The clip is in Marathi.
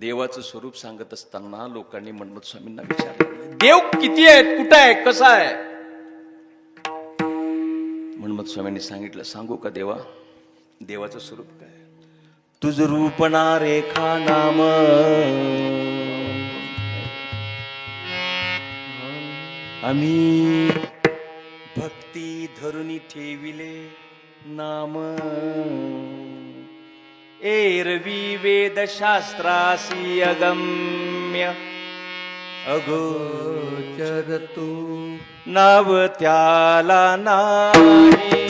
देवाचं स्वरूप सांगत असताना लोकांनी मनमत स्वामींना विचारलं देव किती आहेत? कुठं आहे? कसा आहे? मनमत स्वामींनी सांगितलं सांगू का देवा? देवाचं स्वरूप काय तुझ रूपणा रेखा नाम. आम्ही भक्ती धरुनी ठेविले नाम. एरवी वेद शास्त्रासी अगम्य। अगोचर तू नाव त्याला नाही